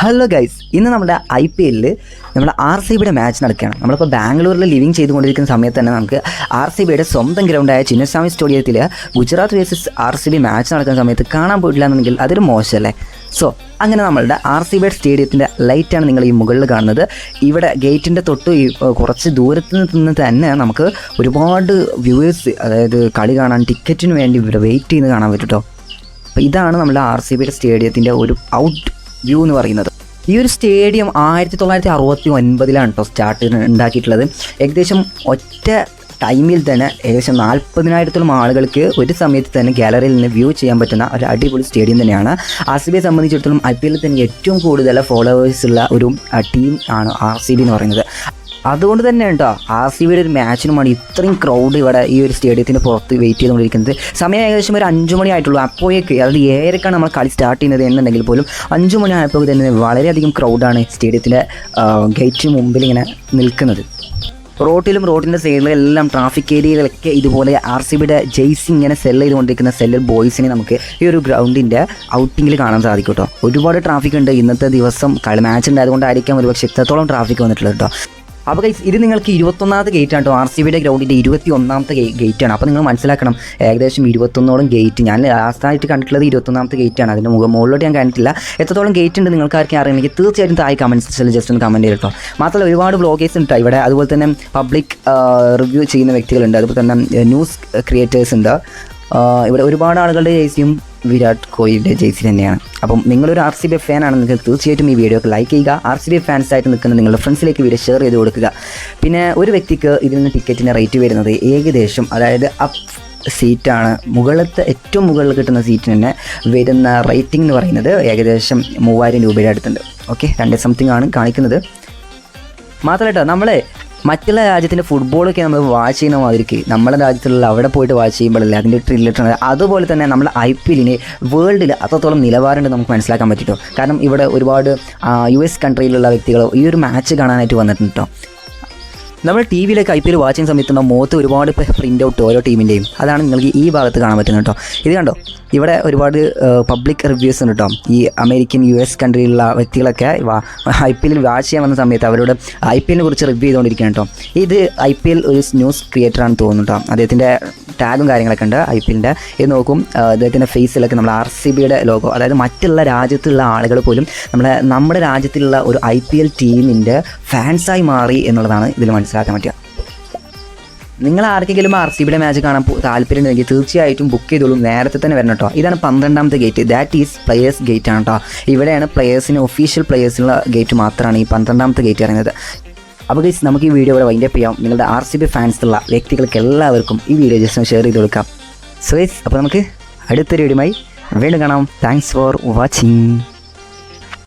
Hello guys ഇന്ന് നമ്മുടെ I പി എല്ലിൽ നമ്മുടെ ആർ സി ബിയുടെ മാച്ച് നടക്കുകയാണ്. നമ്മളിപ്പോൾ ബാംഗ്ലൂരിൽ ലിവിങ് ചെയ്തുകൊണ്ടിരിക്കുന്ന സമയത്ത് തന്നെ നമുക്ക് ആർ സി ബിയുടെ സ്വന്തം ഗ്രൗണ്ടായ ചിന്നസ്വാമി സ്റ്റേഡിയത്തിൽ Gujarat versus R C B match നടക്കുന്ന സമയത്ത് കാണാൻ പോയിട്ടില്ല എന്നുണ്ടെങ്കിൽ അതൊരു മോശമല്ലേ? സോ അങ്ങനെ നമ്മളുടെ ആർ സി ബിയുടെ സ്റ്റേഡിയത്തിന്റെ ലൈറ്റാണ് നിങ്ങൾ ഈ മുകളിൽ കാണുന്നത്. ഇവിടെ ഗേറ്റിന്റെ തൊട്ട് കുറച്ച് ദൂരത്ത് നിന്ന് തന്നെ നമുക്ക് ഒരുപാട് വ്യൂവേഴ്സ് അതായത് കളി കാണാൻ ടിക്കറ്റിന് വേണ്ടി ഇവിടെ വെയിറ്റ് ചെയ്ത് കാണാൻ പറ്റും കേട്ടോ അപ്പോൾ ഇതാണ് നമ്മുടെ ആർ സി ബിയുടെ സ്റ്റേഡിയത്തിന്റെ ഒരു ഔട്ട് വ്യൂ എന്ന് പറയുന്നത്. ഈ ഒരു സ്റ്റേഡിയം ആയിരത്തി തൊള്ളായിരത്തി അറുപത്തി ഒൻപതിലാണ് കേട്ടോ സ്റ്റാർട്ട് ഉണ്ടാക്കിയിട്ടുള്ളത്. ഏകദേശം ഒറ്റ ടൈമിൽ തന്നെ ഏകദേശം നാൽപ്പതിനായിരത്തോളം ആളുകൾക്ക് ഒരു സമയത്ത് തന്നെ ഗാലറിയിൽ നിന്ന് വ്യൂ ചെയ്യാൻ പറ്റുന്ന ഒരു അടിപൊളി സ്റ്റേഡിയം തന്നെയാണ്. ആർ സി ബിയെ സംബന്ധിച്ചിടത്തോളം ഐ പി എല്ലിൽ തന്നെ ഏറ്റവും കൂടുതൽ ഫോളോവേഴ്സ് ഉള്ള ഒരു ടീം ആണ് ആർ സി ബി എന്ന് പറയുന്നത്. അതുകൊണ്ട് തന്നെ കേട്ടോ ആർ സി ബിയുടെ ഒരു മാച്ചിനുമാണ് ഇത്രയും ക്രൗഡ് ഇവിടെ ഈ ഒരു സ്റ്റേഡിയത്തിന് പുറത്ത് വെയിറ്റ് ചെയ്തുകൊണ്ടിരിക്കുന്നത്. സമയം ഏകദേശം ഒരു അഞ്ച് മണി ആയിട്ടുള്ളൂ. അപ്പോഴേക്ക് അതായത് ഏഴരക്കാണ് നമ്മൾ കളി സ്റ്റാർട്ട് ചെയ്യുന്നത് എന്നുണ്ടെങ്കിൽ പോലും അഞ്ച് മണി ആയപ്പോൾ തന്നെ വളരെയധികം ക്രൗഡാണ് സ്റ്റേഡിയത്തിന്റെ ഗേറ്റിന് മുമ്പിൽ ഇങ്ങനെ നിൽക്കുന്നത്. റോട്ടിലും റോഡിന്റെ സൈഡിലും എല്ലാം ട്രാഫിക് ഏരിയയിലൊക്കെ ഇതുപോലെ ആർ സി ബിയുടെ ജെയ്സി ഇങ്ങനെ സെല്ല് ചെയ്തുകൊണ്ടിരിക്കുന്ന സെല്ലർ ബോയ്സിനെ നമുക്ക് ഈ ഒരു ഗ്രൗണ്ടിന്റെ ഔട്ടിങ്ങിൽ കാണാൻ സാധിക്കും കേട്ടോ ഒരുപാട് ട്രാഫിക് ഉണ്ട്. ഇന്നത്തെ ദിവസം കളി മാച്ച് ഉണ്ടായതുകൊണ്ടായിരിക്കാം ഒരുപക്ഷെ ഇത്രത്തോളം ട്രാഫിക് വന്നിട്ടുള്ളത് കേട്ടോ അപ്പോൾ ഗൈസ് ഇത് നിങ്ങൾക്ക് ഇരുപത്തൊന്നാമത്തെ ഗേറ്റ് ആണ് കേട്ടോ ആർ സി ബിയുടെ ഗ്രൗണ്ടിന്റെ ഇരുപത്തി ഒന്നാമത്തെ ഗേറ്റ് ആണ്. അപ്പോൾ നിങ്ങൾ മനസ്സിലാക്കണം ഏകദേശം ഇരുപത്തൊന്നോളം ഗേറ്റ് ഞാൻ ലാസ്റ്റായിട്ട് കണ്ടിട്ടുള്ളത് ഇരുപത്തൊന്നാമത്തെ ഗേറ്റ് ആണ്. അതിന്റെ മുഖം മുകളിലോട്ട് ഞാൻ കണ്ടിട്ടില്ല. എത്രത്തോളം ഗേറ്റ് ഉണ്ട് നിങ്ങൾക്ക് ആർക്കും അറിയണമെങ്കിൽ തീർച്ചയായിട്ടും താഴെ കമന്റ് സെക്ഷനിൽ ജസ്റ്റ് ഒന്ന് കമന്റ് ചെയ്തിട്ടോ മാത്രമല്ല ഒരുപാട് ബ്ലോഗേഴ്സ് ഉണ്ട് ഇവിടെ. അതുപോലെ തന്നെ പബ്ലിക് റിവ്യൂ ചെയ്യുന്ന വ്യക്തികളുണ്ട്. അതുപോലെ തന്നെ ന്യൂസ് ക്രിയേറ്റേഴ്സ് ഉണ്ട്. ഇവിടെ ഒരുപാട് ആളുകളുടെ ജേഴ്സിയും വിരാട് കോഹ്ലിയുടെ ജേഴ്സി തന്നെയാണ്. അപ്പം നിങ്ങളൊരു ആർ സി ബി ഫാൻ ആണെങ്കിൽ തീർച്ചയായിട്ടും ഈ വീഡിയോ ലൈക്ക് ചെയ്യുക. ആർ സി ബി ഫാൻസ് ആയിട്ട് നിൽക്കുന്ന നിങ്ങളുടെ ഫ്രണ്ട്സിലേക്ക് വീഡിയോ ഷെയർ ചെയ്ത് കൊടുക്കുക. പിന്നെ ഒരു വ്യക്തിക്ക് ഇതിൽ നിന്ന് ടിക്കറ്റിന്റെ റേറ്റ് വരുന്നത് ഏകദേശം അതായത് അപ്പ് സീറ്റാണ് മുകളിലത്തെ ഏറ്റവും മുകളിൽ കിട്ടുന്ന സീറ്റിന് തന്നെ വരുന്ന റേറ്റിംഗ് എന്ന് പറയുന്നത് ഏകദേശം മൂവായിരം രൂപയുടെ അടുത്തുണ്ട്. ഓക്കെ രണ്ട് സംതിങ് ആണ് കാണിക്കുന്നത്. മാത്രമല്ല നമ്മളെ മറ്റുള്ള രാജ്യത്തിന്റെ ഫുട്ബോളൊക്കെ നമ്മൾ വാച്ച് ചെയ്യുന്ന മാതിരിക്ക് നമ്മുടെ രാജ്യത്തുള്ള അവിടെ പോയിട്ട് വാച്ച് ചെയ്യുമ്പോഴല്ലേ അതിന്റെ റിലേറ്റഡ് അതുപോലെ തന്നെ നമ്മുടെ ഐ പി എല്ലിന് വേൾഡിൽ അത്രത്തോളം നിലവാരമുണ്ട് നമുക്ക് മനസ്സിലാക്കാൻ പറ്റിയിട്ടോ കാരണം ഇവിടെ ഒരുപാട് യു എസ് കൺട്രിയിലുള്ള വ്യക്തികൾ ഈ ഒരു മാച്ച് കാണാനായിട്ട് വന്നിട്ടുണ്ട് കേട്ടോ നമ്മൾ ടി വിയിലൊക്കെ ഐ പി എൽ വാച്ച് ചെയ്യുന്ന നമ്മൾ മുഖത്ത് ഒരുപാട് പ്രിന്റ് ഔട്ട് ഓരോ ടീമിന്റെയും അതാണ് നിങ്ങൾക്ക് ഈ ഭാഗത്ത് കാണാൻ പറ്റുന്നത് കേട്ടോ. ഇത് കണ്ടോ? ഇവിടെ ഒരുപാട് പബ്ലിക് റിവ്യൂസ് ഉണ്ട് കേട്ടോ. ഈ അമേരിക്കൻ യു എസ് കൺട്രിയിലുള്ള വ്യക്തികളൊക്കെ ഐ പി എല്ലിൽ വാച്ച് ചെയ്യാൻ വന്ന സമയത്ത് അവരോട് ഐ പി എല്ലിനെ കുറിച്ച് റിവ്യൂ ചെയ്തുകൊണ്ടിരിക്കുകയാണ് കേട്ടോ. ഇത് ഐ പി എൽ ഒരു ന്യൂസ് ക്രിയേറ്ററാണ് തോന്നുന്നു കേട്ടോ. അദ്ദേഹത്തിന്റെ ടാഗും കാര്യങ്ങളൊക്കെ ഉണ്ട് ഐ പി എല്ലിന്റെ ഇത് നോക്കും അദ്ദേഹത്തിന്റെ ഫേസിലൊക്കെ നമ്മൾ ആർ സി ബിയുടെ ലോഗോ അതായത് മറ്റുള്ള രാജ്യത്തുള്ള ആളുകൾ പോലും നമ്മുടെ നമ്മുടെ രാജ്യത്തിലുള്ള ഒരു ഐ പി എൽ ടീമിന്റെ ഫാൻസായി മാറി എന്നുള്ളതാണ് ഇതിൽ മനസ്സിലാക്കാൻ പറ്റുക. നിങ്ങൾ ആർക്കെങ്കിലും ആർ സി ബിയുടെ മാച്ച് കാണാൻ താല്പര്യമുണ്ടെങ്കിൽ തീർച്ചയായിട്ടും ബുക്ക് ചെയ്തോളൂ. നേരത്തെ തന്നെ വരണം കേട്ടോ ഇതാണ് പന്ത്രണ്ടാമത്തെ gate that is players gate ആണ് കേട്ടോ ഇവിടെയാണ് പ്ലെയേഴ്സിന് ഒഫീഷ്യൽ പ്ലെയേഴ്സിനുള്ള ഗേറ്റ് മാത്രമാണ് ഈ പന്ത്രണ്ടാമത്തെ ഗേറ്റ് പറയുന്നത് അപ്പോൾ ഗൈസ് നമുക്ക് ഈ വീഡിയോ ഇവിടെ വൈൻഡപ്പ് ചെയ്യാം. നിങ്ങളുടെ ആർ സി ബി ഫാൻസുള്ള വ്യക്തികൾക്ക് എല്ലാവർക്കും ഈ വീഡിയോ ജസ്റ്റ് ഷെയർ ചെയ്ത് കൊടുക്കാം. സോ ഗൈസ് അപ്പോൾ നമുക്ക് അടുത്തൊരു വീഡിയോയുമായി വീണ്ടും കാണാം. Thanks for watching